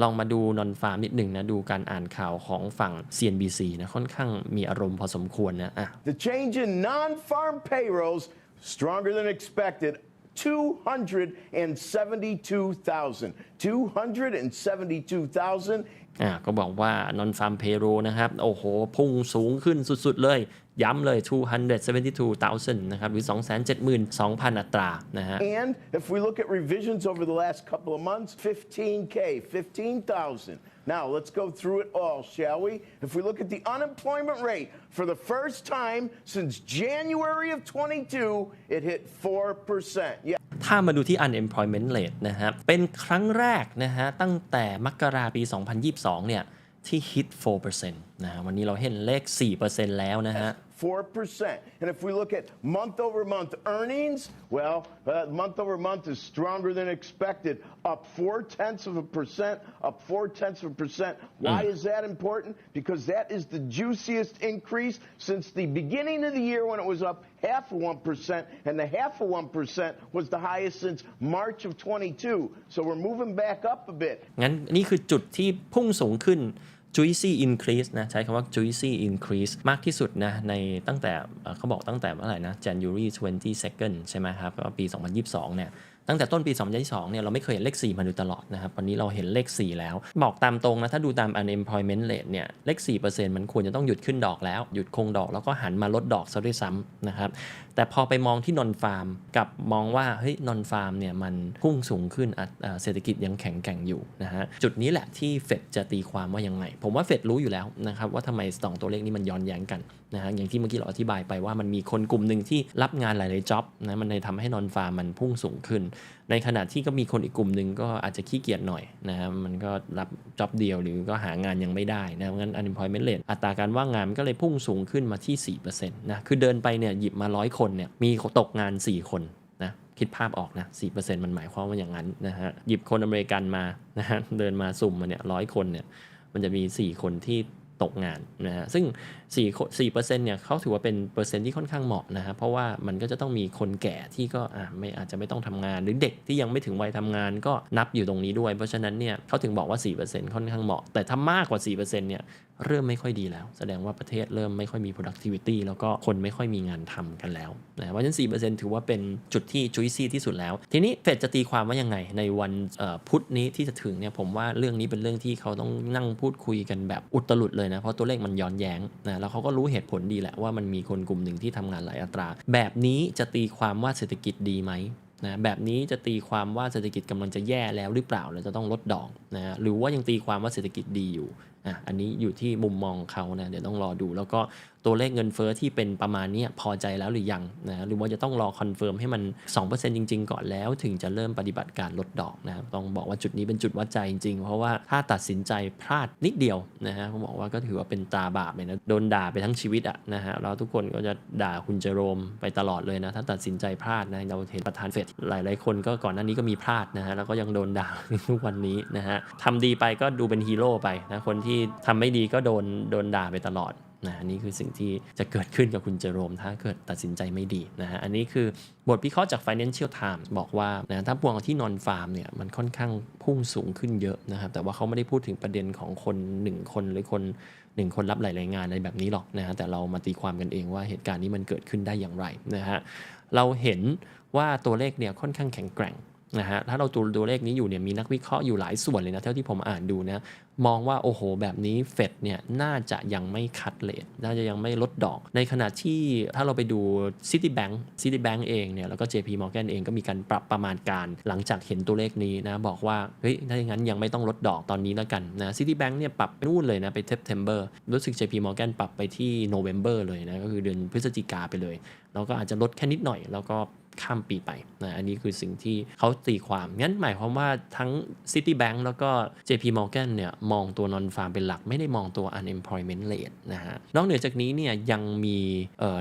ลองมาดูนอนฟาร์มนิดหนึ่งนะ ดูการอ่านข่าวของฝั่ง CNBC นะค่อนข้างมีอารมณ์พอสมควรนะอะ The change in non farm payrolls, stronger than expected. 272,000. 272,000. อ่าก็บอกว่านอนฟาร์มเพโรนะครับ โอ้โห พุ่งสูงขึ้นสุด ๆ เลย ย้ำเลย 272,000 นะครับ หรือ 272,000 อัตรานะฮะ And if we look at revisions over the last couple of months, 15K, 15,000. Now, let's go through it all, shall we? If we look at the unemployment rate, for the first time since January of 22, it hit 4%. Yeah. ถ้ามาดูที่ unemployment rate นะครับ เป็นครั้งแรกนะฮะ ตั้งแต่มกราปี 2022 เนี่ย ที่ hit 4%นะฮะวันนี้เราเห็นเลข 4%แล้วนะฮะ 4%. And if we look at month over month earnings, well, uh, month over month is stronger than expected, up four tenths of a percent, up four tenths of a percent. Why is that important? Because that is the juiciest increase since the beginning of the year when it was up half of 1%, and the half of 1% was the highest since March of 22. So we're moving back up a bit. งั้นนี่คือจุดที่พุ่งสูงขึ้น Juicy increase นะใช้คำว่า juicy increase มากที่สุดนะในตั้งแต่เขาบอกตั้งแต่เมื่อไหร่นะ January 22nd ใช่ไหมครับก็ปี 2022 เนี่ยตั้งแต่ต้นปี 2022 เนี่ยเราไม่เคยเห็นเลข 4 มาโดยตลอดนะครับ วันนี้เราเห็นเลข 4 แล้ว บอกตามตรงนะ ถ้าดูตาม unemployment rate เนี่ย เลข 4%มันควรจะต้องหยุดขึ้นดอกแล้ว หยุดคงดอกแล้วก็หันมาลดดอกซะด้วยซ้ำนะครับ แต่พอไปมองที่นอนฟาร์มกับมองว่าเฮ้ยนอนฟาร์มเนี่ยมันพุ่งสูงขึ้นเศรษฐกิจยังแข็งแกร่งอยู่นะฮะจุดนี้แหละที่เฟดจะตีความว่ายังไง ผมว่าเฟดรู้อยู่แล้วนะครับว่าทำไมสองตัวเลขนี้มันย้อนแย้งกันนะฮะอย่างที่เมื่อกี้เราอธิบายไปว่ามันมีคนกลุ่มหนึ่งที่รับงานหลายๆจ็อบนะมันเลยทำให้นอนฟาร์มมันพุ่งสูงขึ้น ในขณะที่ก็มีคนอีกกลุ่มหนึ่งก็อาจจะขี้เกียจหน่อยนะฮะมันก็รับจ็อบเดียวหรือก็หางานยังไม่ได้นะงั้น unemployment rate อัตราการว่างงานมันก็เลยพุ่งสูงขึ้นมาที่4%นะคือเดินไปเนี่ยหยิบมาร้อยคนเนี่ยมีตกงาน 4 คนนะคิดภาพออกนะ4%มันหมายความว่าอย่างนั้นนะฮะหยิบคนอเมริกันมานะฮะเดินมาสุ่มมาเนี่ยร้อยคนเนี่ยมันจะมี 4 คนที่ตกงานนะฮะซึ่ง4คน4%เนี่ยเขาถือว่าเป็นเปอร์เซ็นต์ที่ค่อนข้างเหมาะนะฮะเพราะว่ามันก็จะต้องมีคนแก่ที่ก็อะไม่อาจจะไม่ต้องทำงาน หรือเด็กที่ยังไม่ถึงวัยทำงานก็นับอยู่ตรงนี้ด้วย เพราะฉะนั้นเนี่ยเขาถึงบอกว่า4%ค่อนข้างเหมาะ แต่ถ้ามากกว่า4%เนี่ย เริ่มไม่ค่อยดีแล้ว แสดงว่าประเทศเริ่มไม่ค่อยมี productivity แล้วก็คนไม่ค่อยมีงานทำกันแล้วนะเพราะฉะนั้น4%ถือว่าเป็นจุดที่ juicy ที่สุดแล้ว ทีนี้เฟดจะตีความว่ายังไงในวันพุธนี้ที่จะถึงเนี่ยผมว่าเรื่องนี้เป็นเรื่องที่เขาต้องนั่งพูดคุยกันแบบอุตลุดเลยนะ เพราะตัวเลขมันย้อนแย้งนะแล้วเขาก็รู้เหตุผลดีแหละว่ามันมีคนกลุ่มหนึ่งที่ทำงานหลายอัตรา แบบนี้จะตีความว่าเศรษฐกิจดีไหมนะแบบนี้จะตีความว่าเศรษฐกิจกำลังจะแย่แล้วหรือเปล่าเราจะต้องลดดอกนะฮะหรือว่ายังตีความว่าเศรษฐกิจดีอยู่ อะอันนี้อยู่ที่มุมมองเขานะเดี๋ยวต้องรอดู แล้วก็ตัวเลขเงินเฟอ้อที่เป็นประมาณนี้พอใจแล้วหรือยังนะหรือว่าจะต้องรอคอนเฟิร์มให้มัน 2%จริง ๆ ก่อนแล้วถึงจะเริ่มปฏิบัติการลดดอกนะครับต้องบอกว่าจุดนี้เป็นจุดวัดใจจริง ๆ เพราะว่าถ้าตัดสินใจพลาดนิดเดียวนะฮะผมบอกว่าก็ถือว่าเป็นตาบาปเลยนะโดนด่าไปทั้งชีวิตอะนะฮะแล้วทุกคนก็จะด่าคุณเจโรมไปตลอดเลยนะถ้าตัดสินใจพลาดนะเราเห็นประธานเฟดหลาย ๆ คนก็ก่อนหน้านี้ก็มีพลาดนะฮะแล้วก็ยังโดนด่าทุกวันนี้นะฮะทำดีไปก็ดูเป็นฮีโร่ไปนะคนที่ทำไม่ดีก็โดนโดนด่าไปตลอดนะอันนี้คือสิ่งที่จะเกิดขึ้นกับคุณเจโรม ถ้าเกิดตัดสินใจไม่ดีนะฮะอันนี้คือบทวิเคราะห์จาก Financial Times บอกว่านะถ้าพวงที่นอนฟาร์มเนี่ยมันค่อนข้างพุ่งสูงขึ้นเยอะนะครับแต่ว่าเขาไม่ได้พูดถึงประเด็นของคน 1 คนหรือคนหนึ่งคนรับหลายๆงานอะไรแบบนี้หรอกนะฮะแต่เรามาตีความกันเองว่าเหตุการณ์นี้มันเกิดขึ้นได้อย่างไรนะฮะเราเห็นว่าตัวเลขเนี่ยค่อนข้างแข็งแกร่ง นะฮะถ้าเราดูตัวเลขนี้อยู่เนี่ยมีนักวิเคราะห์อยู่หลายส่วนเลยนะเท่าที่ผมอ่านดูนะมองว่าโอ้โห แบบนี้เฟดเนี่ยน่าจะยังไม่คัดเลทน่าจะยังไม่ลดดอก ในขณะที่ถ้าเราไปดู Citibank Citibank เองเนี่ยแล้วก็ JP Morgan เองก็มีการปรับประมาณการ หลังจากเห็นตัวเลขนี้นะบอกว่าเฮ้ยถ้าอย่างนั้นยังไม่ต้องลดดอกตอนนี้แล้วกันนะ Citibank เนี่ยปรับไปนู่นเลยนะไป September รู้สึก JP Morgan ปรับไปที่ November เลยนะก็คือเดือนพฤศจิกาไปเลยแล้วก็อาจจะลดแค่นิดหน่อยแล้วก็ ข้ามปีไปนะอันนี้คือสิ่งที่เขาตีความงั้นหมายความว่าทั้ง Citibank แล้วก็ JP Morgan เนี่ยมองตัวนอนฟาร์มเป็นหลักไม่ได้มองตัว unemployment rate นะฮะนอกเหนือจากนี้เนี่ยยังมี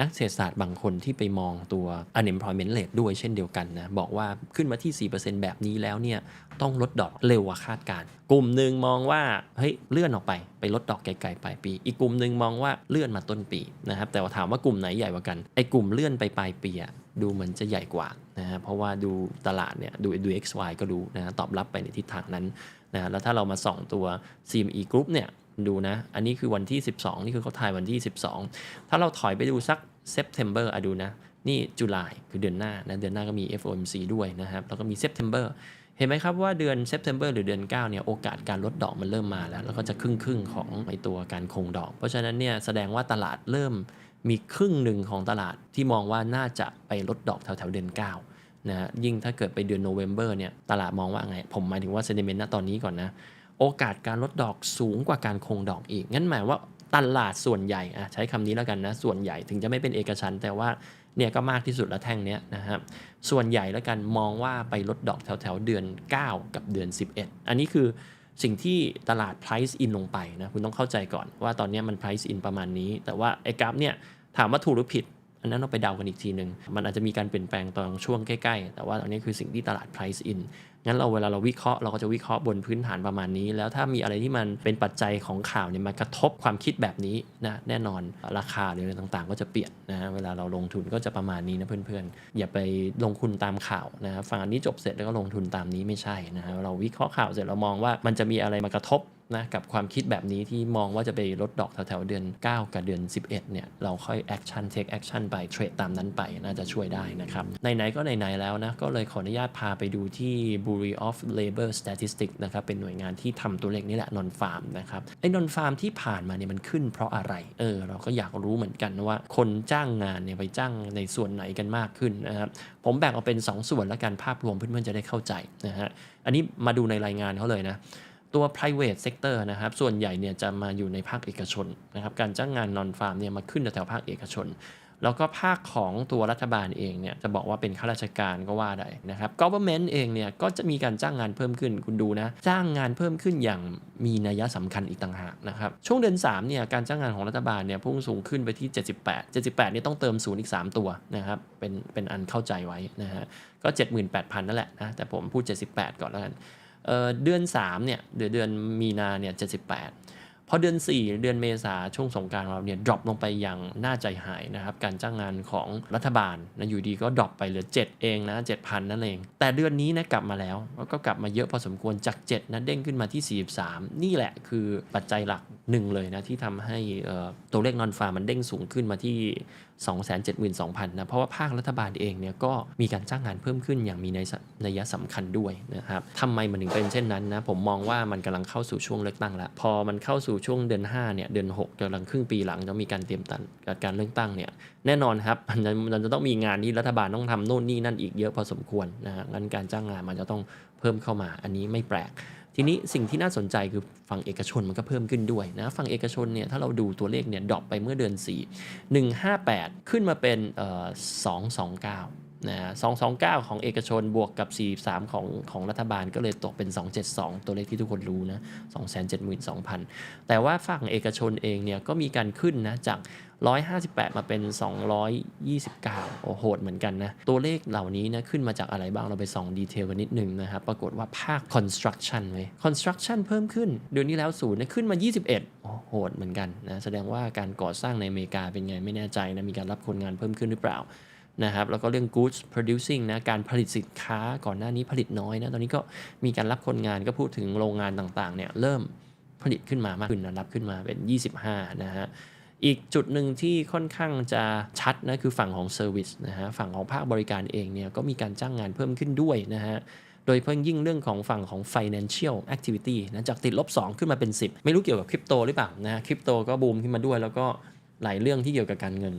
นักเศรษฐศาสตร์บางคนที่ไปมองตัว unemployment rate ด้วยเช่นเดียวกันนะบอกว่าขึ้นมาที่ 4%แบบนี้แล้วเนี่ย ต้องลดดอกเร็วกว่าคาดการณ์กลุ่มหนึ่งมองว่าเฮ้ยเลื่อนออกไปไปลดดอกไกลๆปลายปี อีกกลุ่มหนึ่งมองว่าเลื่อนมาต้นปีนะครับแต่ว่าถามว่ากลุ่มไหนใหญ่กว่ากันไอ้กลุ่มเลื่อนไปปลายปีอะดูเหมือนจะใหญ่กว่านะฮะเพราะว่าดูตลาดเนี่ยดูดู XY ก็รู้นะตอบรับไปในทิศทางนั้นนะฮะแล้วถ้าเรามาส่องตัว CME Group เนี่ยดูนะ อันนี้คือวันที่ 12 นี่คือเขาถ่ายวันที่ 12 ถ้าเราถอยไปดูสัก September อะดูนะ นี่จุลายคือเดือนหน้านะ เดือนหน้าก็มี FOMC ด้วยนะครับ แล้วก็มี September เห็นไหมครับว่าเดือน September หรือเดือน 9 เนี่ย โอกาสการลดดอกมันเริ่มมาแล้ว แล้วก็จะครึ่งครึ่งๆของไอตัวการคงดอก เพราะฉะนั้นเนี่ยแสดงว่าตลาดเริ่มมีครึ่งหนึ่งของตลาดที่มองว่าน่าจะไปลดดอกแถวๆเดือน 9 นะฮะยิ่งถ้าเกิดไปเดือนโนเวม ber เนี่ยตลาดมองว่าไง ผมหมายถึงว่า sentiment ณตอนนี้ก่อนนะ โอกาสการลดดอกสูงกว่าการคงดอกอีกงั้นหมายว่าตลาดส่วนใหญ่อะใช้คำนี้แล้วกันนะ ส่วนใหญ่ถึงจะไม่เป็นเอกชันแต่ว่า เนี่ยก็มากที่สุดละแท่งเนี้ยนะครับส่วนใหญ่แล้วกันมองว่าไปลดดอกแถวๆเดือน 9 กับเดือน 11 อันนี้คือสิ่งที่ตลาด price in ลงไปนะคุณต้องเข้าใจก่อนว่าตอนนี้มัน price in ประมาณนี้ แต่ว่าไอ้กราฟเนี่ยถามว่าถูกหรือผิด อันนั้นเราไปเดากันอีกทีหนึ่งมันอาจจะมีการเปลี่ยนแปลงตอนช่วงใกล้ๆ แต่ว่าตอนนี้คือสิ่งที่ตลาด price in งั้นเราเวลาเราวิเคราะห์เราก็จะวิเคราะห์บนพื้นฐานประมาณนี้ แล้วถ้ามีอะไรที่มันเป็นปัจจัยของข่าวเนี่ยมากระทบความคิดแบบนี้นะแน่นอนราคาหรืออะไรต่างๆ ก็จะเปลี่ยนนะเวลาเราลงทุนก็จะประมาณนี้นะเพื่อนๆอย่าไปลงทุนตามข่าวนะฟังอันนี้จบเสร็จแล้วก็ลงทุนตามนี้ไม่ใช่นะฮะเราวิเคราะห์ข่าวเสร็จเรามองว่ามันจะมีอะไรมากระทบนะกับความคิดแบบนี้ที่มองว่าจะไปลดดอกแถวๆเดือน 9 กับเดือน 11 เนี่ย เราค่อยแอคชั่นเทคแอคชั่นไปเทรดตามนั้นไปน่าจะช่วยได้นะครับไหนๆก็ไหนๆแล้วนะ ก็เลยขออนุญาตพาไปดูที่ Bureau of Labor Statistics นะครับเป็นหน่วยงานที่ทำตัวเลขนี่แหละ non farm นะครับไอ้ non farm ที่ผ่านมาเนี่ยมันขึ้นเพราะอะไรเออเราก็อยากรู้เหมือนกันว่า คนจ้างงานเนี่ยไปจ้างในส่วนไหนกันมากขึ้นนะครับผมแบ่งออกเป็น 2 ส่วนแล้วกันภาพรวมเพื่อนๆจะได้เข้าใจนะฮะอันนี้มาดูในรายงานเขาเลยนะตัว private sector นะครับ ส่วนใหญ่เนี่ยจะมาอยู่ในภาคเอกชนนะครับ การจ้างงาน non farm เนี่ยมาขึ้นแถวภาคเอกชน แล้วก็ภาคของตัวรัฐบาลเองเนี่ยจะบอกว่าเป็นข้าราชการก็ว่าได้นะครับ government เองเนี่ยก็จะมีการจ้างงานเพิ่มขึ้นคุณดูนะ จ้างงานเพิ่มขึ้นอย่างมีนัยสำคัญอีกต่างหากนะครับ ช่วงเดือน3เนี่ยการจ้างงานของรัฐบาลเนี่ยพุ่งสูงขึ้นไปที่ 78 78นี่ต้องเติมศูนย์อีก 3 ตัวนะครับเป็นเป็นอันเข้าใจไว้นะฮะก็ 78,000 นั่นแหละนะแต่ผมพูด 78 ก่อนแล้วกันเเดือน3เนี่ยเดือนเดือนมีนาเนี่ย78 พอเดือน 4 เดือนเมษาช่วงสงการเราเนี่ยดรอปลงไปอย่างน่าใจหายนะครับ การจ้างงานของรัฐบาลนะอยู่ดีก็ดรอปไปเหลือ 7 เองนะ 7,000 นั่นเอง แต่เดือนนี้นะกลับมาแล้วก็กลับมาเยอะพอสมควรจาก 7นะเด้งขึ้นมาที่ 43 นี่แหละคือปัจจัยหลักหนึ่งเลยนะที่ทำให้ตัวเลขนอนฟาร์มันเด้งสูงขึ้นมาที่ 272,000นะเพราะว่าภาครัฐบาลเองเนี่ยก็มีการจ้างงานเพิ่มขึ้นอย่างมีในัยสนัยสำคัญด้วยนะครับทำไมมันถึงเป็นเช่นนั้นนะผมมองว่ามันกำลังเข้าสู่ช่วงเลือกตั้งแล้วพอมันเข้าสู่ช่วงเดือน5เนี่ยเดือน6กำลังครึ่งปีหลังจะมีการเตรียมตันการเลือกตั้งเนี่ยแน่นอนครับมันจะมันจะต้องมีงานที่รัฐบาลต้องทำโน่นนี่นั่นอีกเยอะพอสมควรนะงั้นการจ้างงานมันจะต้องเพิ่มเข้ามาอันนี้ไม่แปลก ทีนี้สิ่งที่น่าสนใจคือฝั่งเอกชนมันก็เพิ่มขึ้นด้วยนะฝั่งเอกชนเนี่ยถ้าเราดูตัวเลขเนี่ยดรอปไปเมื่อเดือน 4 158 ขึ้นมาเป็นเอ่อ229 นะ229 ของเอกชนบวกกับ 43 ของของรัฐบาลก็เลยตกเป็น 272 ตัวเลขที่ทุกคนรู้นะ 272,000 แต่ว่าฝั่งเอกชนเองเนี่ยก็มีการขึ้นนะจาก 158 มาเป็น 229 โอ้โหดเหมือนกันนะ ตัวเลขเหล่านี้นะขึ้นมาจากอะไรบ้างเราไปส่องดีเทลกันนิดนึงนะครับ ปรากฏว่าภาค construction เว้ย construction เพิ่มขึ้นเดือนนี้แล้วศูนย์นขึ้นมา 21 โอ้โหดเหมือนกันนะ แสดงว่าการก่อสร้างในอเมริกาเป็นไงไม่แน่ใจนะ มีการรับคนงานเพิ่มขึ้นหรือเปล่า นะครับแล้วก็เรื่อง goods producing นะการผลิตสินค้าก่อนหน้านี้ผลิตน้อยนะตอนนี้ก็มีการรับคนงานก็พูดถึงโรงงานต่างๆเนี่ยเริ่มผลิตขึ้นมามากขึ้นนะรับขึ้นมาเป็น 25 นะฮะอีกจุดหนึ่งที่ค่อนข้างจะชัดนะคือฝั่งของ Service นะฮะฝั่งของภาคบริการเองเนี่ยก็มีการจ้างงานเพิ่มขึ้นด้วยนะฮะโดยเพิ่งยิ่งเรื่องของฝั่งของ financial activity นะจากติดลบ 2 ขึ้นมาเป็น 10 ไม่รู้เกี่ยวกับคริปโตหรือเปล่านะคริปโตก็บูมขึ้นมาด้วย แล้วก็หลายเรื่องที่เกี่ยวกับการเงิน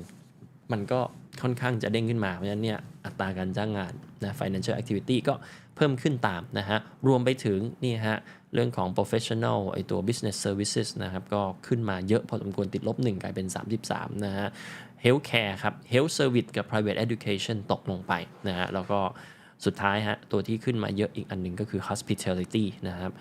มันก็ ค่อนข้างจะเด้งขึ้นมา เพราะฉะนั้นเนี่ยอัตราการจ้างงานนะ financial activity ก็เพิ่มขึ้นตามนะฮะ รวมไปถึงนี่ฮะเรื่องของ professional ไอตัว business services นะครับ ก็ขึ้นมาเยอะพอสมควรติดลบ 1 กลายเป็น 33 นะฮะ healthcare ครับ health service กับ private education ตกลงไปนะฮะ แล้วก็สุดท้ายฮะ ตัวที่ขึ้นมาเยอะอีกอันหนึ่งก็คือ hospitality นะครับ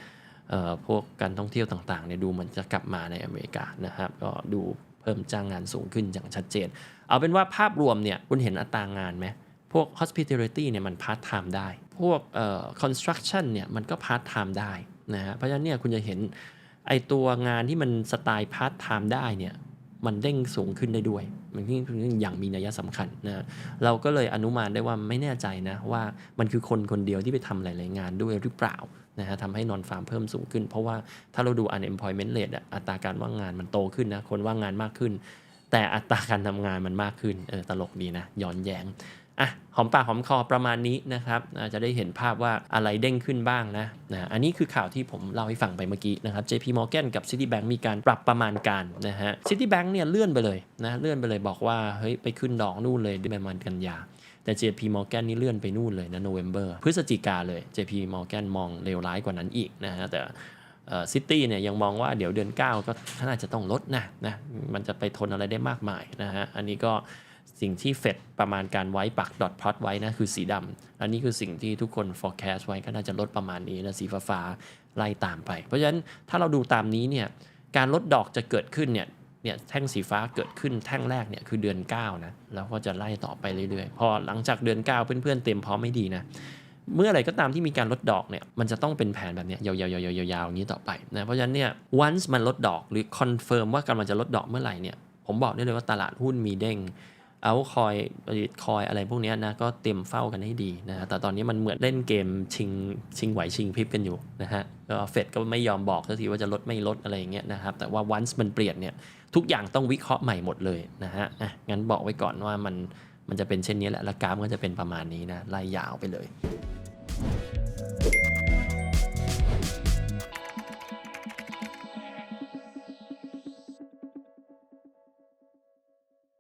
เอ่อพวกการท่องเที่ยวต่างๆเนี่ยดูมันจะกลับมาในอเมริกานะครับ ก็ดู พิ่มจ้างงานสูงขึ้นอย่างชัดเจน เอาเป็นว่าภาพรวมเนี่ยคุณเห็นอัตรางานไหมพวก hospitality เนี่ยมันพาร์ทไทม์ได้ พวกเอ่อ construction เนี่ยมันก็พาร์ทไทม์ได้นะฮะเพราะฉะนั้นเนี่ยคุณจะเห็นไอตัวงานที่มันสไตล์พาร์ทไทม์ได้เนี่ยมันเด้งสูงขึ้นได้ด้วย มันที่อย่างมีนัยสำคัญนะเราก็เลยอนุมานได้ว่าไม่แน่ใจนะว่ามันคือคนคนเดียวที่ไปทำหลาย ๆ งานด้วยหรือเปล่า นะฮะทำให้นอนฟาร์มเพิ่มสูงขึ้น เพราะว่าถ้าเราดู unemployment rate อัตราการว่างงานมันโตขึ้นนะคนว่างงานมากขึ้น แต่อัตราการทำงานมันมากขึ้นเออตลกดีนะย้อนแยงอะหอมปากหอมคอประมาณนี้นะครับจะได้เห็นภาพว่าอะไรเด้งขึ้นบ้างนะนะอันนี้คือข่าวที่ผมเล่าให้ฟังไปเมื่อกี้นะครับ JP Morgan กับ Citibank มีการปรับประมาณการนะฮะ Citibank เนี่ยเลื่อนไปเลยนะเลื่อนไปเลยบอกว่าเฮ้ยไปขึ้นดอกนู่นเลยเดือนประมาณกันยา แต่ JP Morgan นี่เลื่อนไปนู่นเลยนะ November พฤศจิกาเลย JP Morgan มองเลวร้ายกว่านั้นอีกนะฮะแต่ซิตี้เนี่ยยังมองว่าเดี๋ยวเดือน 9 ก็น่าจะต้องลดนะนะมันจะไปทนอะไรได้มากมายนะฮะอันนี้ก็สิ่งที่เฟดประมาณการไว้ปักดอทพลอตไว้นะคือสีดำ อันนี้คือสิ่งที่ทุกคน forecast ไว้ก็น่าจะลดประมาณนี้นะสีฟ้าฟ้าๆไล่ตามไป เพราะฉะนั้นถ้าเราดูตามนี้เนี่ยการลดดอกจะเกิดขึ้นเนี่ย เนี่ยแท่งสีฟ้าเกิดขึ้นแท่งแรกเนี่ยคือเดือน 9 นะ แล้วก็จะไล่ต่อไปเรื่อยๆ พอหลังจากเดือน 9 เพื่อนๆเต็มพร้อมไม่ดีนะ เมื่อไหร่ก็ตามที่มีการลดดอกเนี่ยมันจะต้องเป็นแผนแบบเนี้ยยาวๆๆๆๆๆอย่างนี้ต่อไปนะเพราะฉะนั้นเนี่ย once มันลดดอกหรือ confirm ว่ากำลังจะลดดอกเมื่อไหร่เนี่ยผมบอกได้เลยว่าตลาดหุ้นมีเด้ง เอาคอยคอยอะไรพวกนี้นะก็เตรียมเฝ้ากันให้ดีนะฮะแต่ตอนนี้มันเหมือนเล่นเกมชิงชิงไหวชิงพริบกันอยู่นะฮะก็เฟดก็ไม่ยอมบอกสักทีว่าจะลดไม่ลดอะไรอย่างเงี้ยนะครับแต่ว่า once มันเปลี่ยนเนี่ยทุกอย่างต้องวิเคราะห์ใหม่หมดเลยนะฮะอะงั้นบอกไว้ก่อนว่ามันมันจะเป็นเช่นนี้แหละและกราฟก็จะเป็นประมาณนี้นะไล่ยาวไปเลย